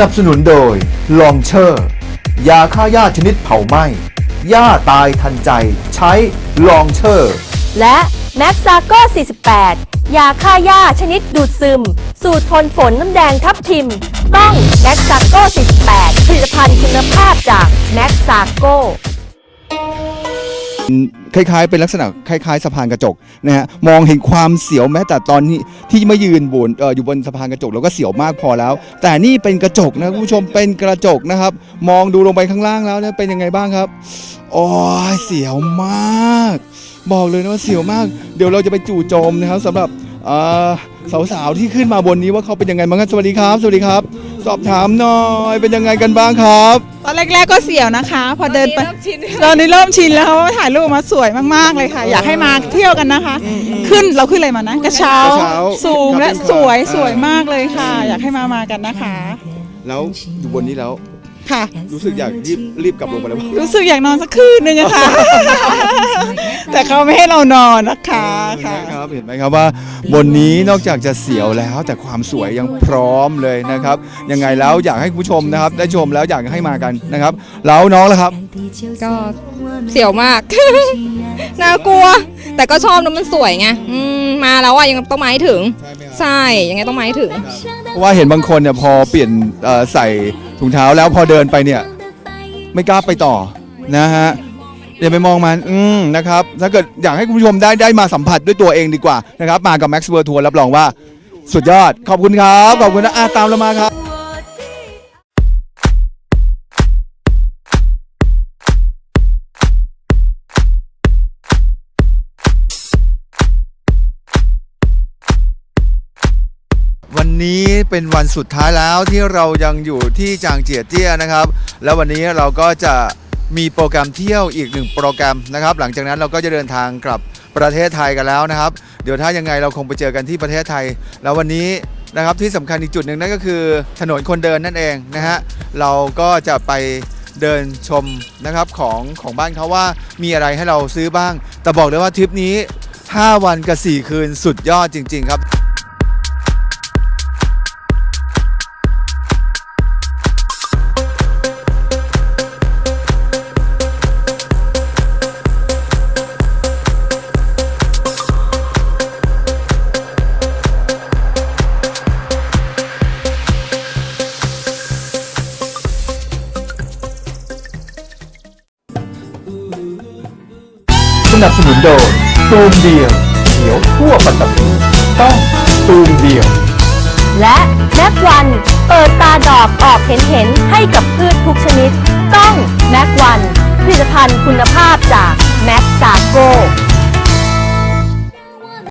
นับสนุนโดยลองเชอร์ ยาฆ่าหญ้าชนิดเผาไหม้หญ้าตายทันใจ ใช้ลองเชอร์ และแม็กซาโก้ 48 ยาฆ่าหญ้าชนิดดูดซึม สูตรทนฝนน้ำแดงทับทิม ต้องแม็กซาโก้ 48 ผลิตภัณฑ์คุณภาพจากแม็กซาโก้ คล้ายๆ เป็นลักษณะคล้ายๆสะพานกระจกนะฮะมองเห็นความเสียวแม้แต่ตอนนี้ที่มายืนบนอยู่บนสะพานกระจกเราก็เสียวมากพอแล้ว แต่นี่เป็นกระจกนะคุณผู้ชมเป็นกระจกนะครับ มองดูลงไปข้างล่างแล้วเนี่ยเป็นยังไงบ้างครับโอ้ยเสียวมาก บอกเลยนะว่าเสียวมาก เดี๋ยวเราจะไปจู่โจมนะครับสำหรับสาวๆที่ขึ้นมาบนนี้ว่าเขาเป็นยังไงบ้างครับสวัสดีครับ สวัสดีครับ สอบถามหน่อยเป็นยังไงกันบ้างครับ ตอนแรกๆก็เสียวนะคะ พอเดินไปตอนนี้เริ่มชินแล้วเพราะว่าถ่ายรูปมาสวยมากๆเลยค่ะ อยากให้มาเที่ยวกันนะคะ ขึ้นเราขึ้นอะไรมานะกระเช้ากระเช้าสูงและครับ สวยสวยมากเลยค่ะ อยากให้มามากันนะคะ แล้วอยู่บนนี้แล้ว ค่ะ รู้สึกอยากรีบรีบกลับลงไปแล้ว รู้สึกอยากนอนสักคืนนึงอะค่ะ แต่เขาไม่ให้เรานอนนะคะค่ะ ครับเห็นไหมครับว่าบนนี้นอกจากจะเสียวแล้วแต่ความสวยยังพร้อมเลยนะครับยังไงแล้วอยากให้คุณผู้ชมนะครับได้ชมแล้วอยากให้มากันนะครับ แล้วน้องล่ะครับก็เสียวมาก น่ากลัว แต่ก็ชอบนะมันสวยไงอืมมาแล้วอะยังต้องมาให้ถึง ใช่ยังไงต้องมาให้ถึง เพราะว่าเห็นบางคนเนี่ยพอเปลี่ยนเอ่อใส่ถุงเท้าแล้วพอเดินไปเนี่ย ไม่กล้าไปต่อนะฮะอย่าไปมองมันอืมนะครับ ถ้าเกิดอยากให้คุณผู้ชมได้ได้มาสัมผัสด้วยตัวเองดีกว่านะครับ มากับ Max World Tour รับรองว่า สุดยอด ขอบคุณครับ ขอบคุณนะอะตามเรามาครับ วันนี้เป็นวันสุดท้ายแล้วที่เรายังอยู่ที่จางเจียเจี้ยนะครับ แล้ววันนี้เราก็จะมีโปรแกรมเที่ยวอีกหนึ่งโปรแกรมนะครับ หลังจากนั้นเราก็จะเดินทางกลับประเทศไทยกันแล้วนะครับ เดี๋ยวถ้ายังไงเราคงไปเจอกันที่ประเทศไทย แล้ววันนี้นะครับที่สำคัญอีกจุดหนึ่งนั่นก็คือถนนคนเดินนั่นเองนะฮะเราก็จะไปเดินชมนะครับของของบ้านเขาว่ามีอะไรให้เราซื้อบ้าง แต่บอกเลยว่าทริปนี้ 5 วันกับ 4 คืนสุดยอดจริง ๆ ครับ นับสนุนโดยตูมเดียวเขียวทั่วปัตตภีต้องตูมเดียว และแม็กวันเปิดตาดอกออกเห็นเห็นๆให้กับพืชทุกชนิด ต้องแม็กวันผลิตภัณฑ์คุณภาพจากแม็กซาโก